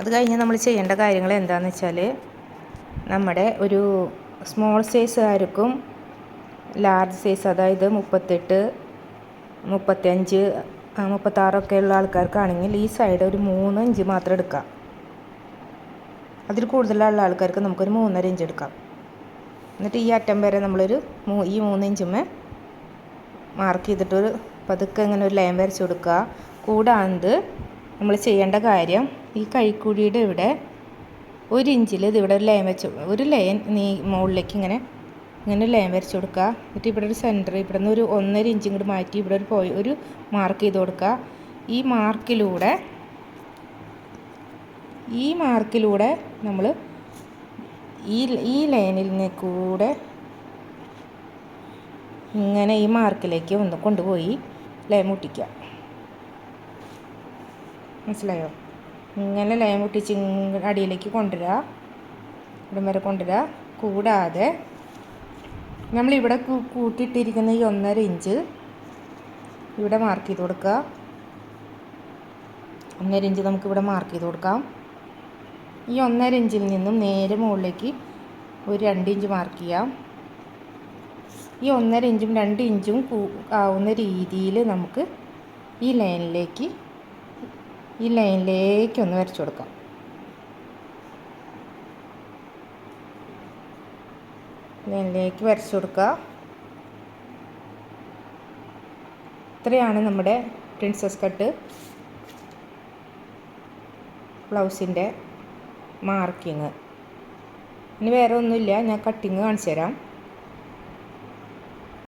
അത് കഴിഞ്ഞ് നമ്മൾ ചെയ്യേണ്ട കാര്യങ്ങൾ എന്താണെന്ന് വെച്ചാൽ നമ്മുടെ ഒരു സ്മോൾ സൈസുകാർക്കും ലാർജ് സൈസ് അതായത് മുപ്പത്തെട്ട് മുപ്പത്തഞ്ച് മുപ്പത്താറൊക്കെയുള്ള ആൾക്കാർക്കാണെങ്കിൽ ഈ സൈഡ് ഒരു മൂന്ന് ഇഞ്ച് മാത്രം എടുക്കാം. അതിൽ കൂടുതലുള്ള ആൾക്കാർക്ക് നമുക്കൊരു മൂന്നര ഇഞ്ച് എടുക്കാം. എന്നിട്ട് ഈ അറ്റം വരെ നമ്മളൊരു മൂ ഈ മൂന്ന് ഇഞ്ചുമേ മാർക്ക് ചെയ്തിട്ടൊരു പതുക്കെ ഇങ്ങനെ ഒരു ലൈൻ വരച്ച് കൊടുക്കുക. കൂടാണ്ട് നമ്മൾ ചെയ്യേണ്ട കാര്യം ഈ കൈക്കുഴിയുടെ ഇവിടെ ഒരു ഇഞ്ചിൽ ഇത് ഇവിടെ ഒരു ലൈൻ വെച്ച് ഒരു ലൈൻ നീ മുകളിലേക്ക് ഇങ്ങനെ ഇങ്ങനെ ലൈൻ വരച്ച് കൊടുക്കുക. എന്നിട്ട് ഇവിടെ ഒരു സെന്റർ ഇവിടെ നിന്ന് ഒരു ഒന്നര ഇഞ്ച് ഇങ്ങോട്ട് മാറ്റി ഇവിടെ ഒരു പോയി ഒരു മാർക്ക് ചെയ്ത് കൊടുക്കുക. ഈ മാർക്കിലൂടെ ഈ മാർക്കിലൂടെ നമ്മൾ ഈ ഈ ലൈനിൽ നിന്ന് കൂടെ ഇങ്ങനെ ഈ മാർക്കിലേക്ക് ഒന്ന് കൊണ്ടുപോയി ലൈൻ മുട്ടിക്കുക. മനസ്സിലായോ? ഇങ്ങനെ ലൈൻ പൊട്ടിച്ച് അടിയിലേക്ക് കൊണ്ടുവരിക. ഇവിടം വരെ കൊണ്ടുവരിക. കൂടാതെ നമ്മളിവിടെ കൂട്ടിയിട്ടിരിക്കുന്ന ഈ ഒന്നര ഇഞ്ച് ഇവിടെ മാർക്ക് ചെയ്ത് കൊടുക്കുക. ഒന്നര ഇഞ്ച് നമുക്കിവിടെ മാർക്ക് ചെയ്ത് കൊടുക്കാം. ഈ ഒന്നര ഇഞ്ചിൽ നിന്നും നേരെ മുകളിലേക്ക് ഒരു രണ്ട് ഇഞ്ച് മാർക്ക് ചെയ്യാം. ഈ ഒന്നര ഇഞ്ചും രണ്ട് ഇഞ്ചും ആവുന്ന രീതിയിൽ നമുക്ക് ഈ ലൈനിലേക്ക് ഈ ലൈനിലേക്ക് ഒന്ന് വരച്ചു കൊടുക്കാം. ലൈനിലേക്ക് വരച്ചു കൊടുക്കുക. ഇത്രയാണ് നമ്മുടെ പ്രിൻസസ് കട്ട് ബ്ലൗസിന്റെ മാർക്കിങ് ഇനി വേറെ ഒന്നുമില്ല ഞാൻ കട്ടിങ് കാണിച്ചു തരാം